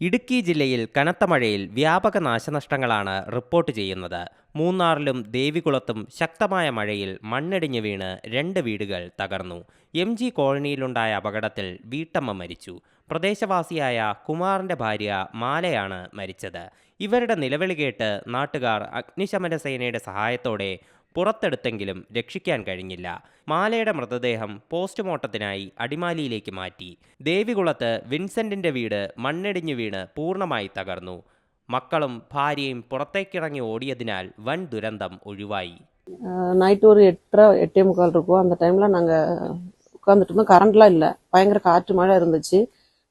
ഇടുക്കി ജില്ലയിൽ കനത്ത മഴയിൽ വ്യാപക നാശനഷ്ടങ്ങളാണ് റിപ്പോർട്ട് ചെയ്യുന്നത്. മൂന്നാറിലും ദേവികുളത്തും ശക്തമായ മഴയിൽ മണ്ണിടിഞ്ഞു വീണ് രണ്ട് വീടുകൾ തകർന്നു. എം ജി കോളനിയിലുണ്ടായ അപകടത്തിൽ വീട്ടമ്മ മരിച്ചു. പ്രദേശവാസിയായ കുമാറിന്റെ ഭാര്യ മാലയാണ് മരിച്ചത്. ഇവരുടെ നിലവിളി കേട്ട് നാട്ടുകാർ അഗ്നിശമന സേനയുടെ സഹായത്തോടെ പുറത്തെടുത്തെങ്കിലും രക്ഷിക്കാൻ കഴിഞ്ഞില്ല മാലയുടെ മൃതദേഹം പോസ്റ്റ്മോർട്ടത്തിനായി അടിമാലിയിലേക്ക് മാറ്റി ദേവികുളത്ത് വിൻസെന്റിന്റെ വീട് മണ്ണിടിഞ്ഞു വീണ് പൂർണ്ണമായി തകർന്നു മക്കളും ഭാര്യയും പുറത്തേക്കിറങ്ങി ഓടിയതിനാൽ വൻ ദുരന്തം ഒഴിവായി நைட்டு ஒரு எட்டரை எட்டே முக்கால் இருக்கும் அந்த டைம்ல நாங்க உட்காந்துட்டு இருந்தோம் கரண்ட்லாம் இல்லை பயங்கர காற்று மழை இருந்துச்சு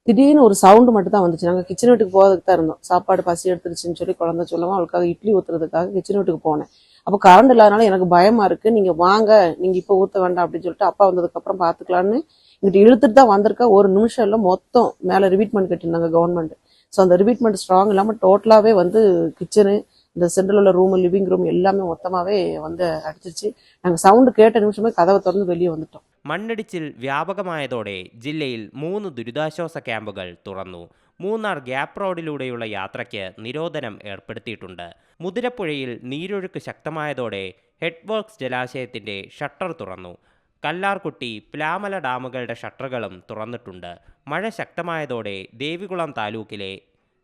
திடீர்னு ஒரு சவுண்டு மட்டும் தான் வந்துச்சு நாங்கள் கிச்சன் வீட்டுக்கு போகிறதுக்கு தான் இருந்தோம் சாப்பாடு பசி எடுத்துருச்சுன்னு சொல்லி குழந்தை சொல்லவும் அவளுக்காக இட்லி ஊத்துறதுக்காக கிச்சன் வீட்டுக்கு போனேன் அப்போ கரண்ட் இல்லாதனால எனக்கு பயமா இருக்கு. நீங்க வாங்க. நீங்க இப்போ ஊத்த வேண்டாம் அப்படின்னு சொல்லிட்டு அப்பா வந்ததுக்கு அப்புறம் பாத்துக்கலாம்னு இங்கிட்ட இழுத்துட்டு தான் வந்திருக்கா. ஒரு நிமிஷம் இல்லை மொத்தம் மேல ரிபீட்மெண்ட் கட்டியிருந்தாங்க கவர்மெண்ட் ஸோ அந்த ரிபீட்மெண்ட் ஸ்ட்ராங் இல்லாம டோட்டலாவே வந்து கிச்சனு இந்த சென்ட்ரல் உள்ள ரூம் லிவிங் ரூம் எல்லாமே மொத்தமாவே வந்து அடிச்சிருச்சு. நாங்க சவுண்டு கேட்ட நிமிஷமே கதவை திறந்து வெளியே வந்துட்டோம். മണ്ണിടിച്ചിൽ വ്യാപകമായതോടെ ജില്ലയിൽ മൂന്ന് ദുരിതാശ്വാസ ക്യാമ്പുകൾ തുറന്നു. മൂന്നാർ ഗ്യാപ് റോഡിലൂടെയുള്ള യാത്രയ്ക്ക് നിരോധനം ഏർപ്പെടുത്തിയിട്ടുണ്ട്. മുതിരപ്പുഴയിൽ നീരൊഴുക്ക് ശക്തമായതോടെ ഹെഡ്വർക്സ് ജലാശയത്തിന്റെ ഷട്ടർ തുറന്നു. കല്ലാർകുട്ടി പ്ലാമല ഡാമുകളുടെ ഷട്ടറുകളും തുറന്നിട്ടുണ്ട്. മഴ ശക്തമായതോടെ ദേവികുളം താലൂക്കിലെ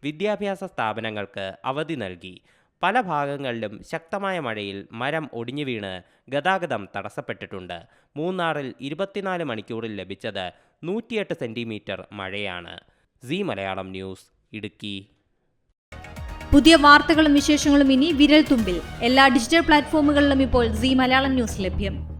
വിദ്യാഭ്യാസ സ്ഥാപനങ്ങൾക്ക് അവധി നൽകി. പല ഭാഗങ്ങളിലും ശക്തമായ മഴയിൽ മരം ഒടിഞ്ഞു വീണ് ഗതാഗതം തടസ്സപ്പെട്ടിട്ടുണ്ട്. മൂന്നാറിൽ ഇരുപത്തിനാല് മണിക്കൂറിൽ ലഭിച്ചത് നൂറ്റിയെട്ട് സെന്റിമീറ്റർ മഴയാണ്. C Malayalam news Idukki. പുതിയ വാർത്തകളും വിശേഷങ്ങളും ഇനി വിരൽ തുമ്പിൽ എല്ലാ ഡിജിറ്റൽ പ്ലാറ്റ്ഫോമുകളിലും ഇപ്പോൾ സി മലയാളം ന്യൂസ് ലഭ്യം.